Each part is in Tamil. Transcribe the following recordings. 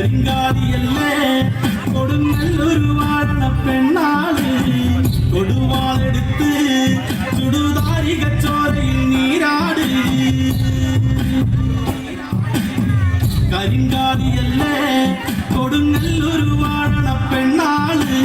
வருங்காதி அல்லே. கொடுங்கல்லூர் வார்த்த பெண்ணாளே. கொடுவால் எடுத்து சுடுதாரி கச்சோரையில் நீராடு. கருங்காதி அல்லே. கொடுங்கல்லூர் வாழன பெண்ணாளே.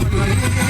Thank you.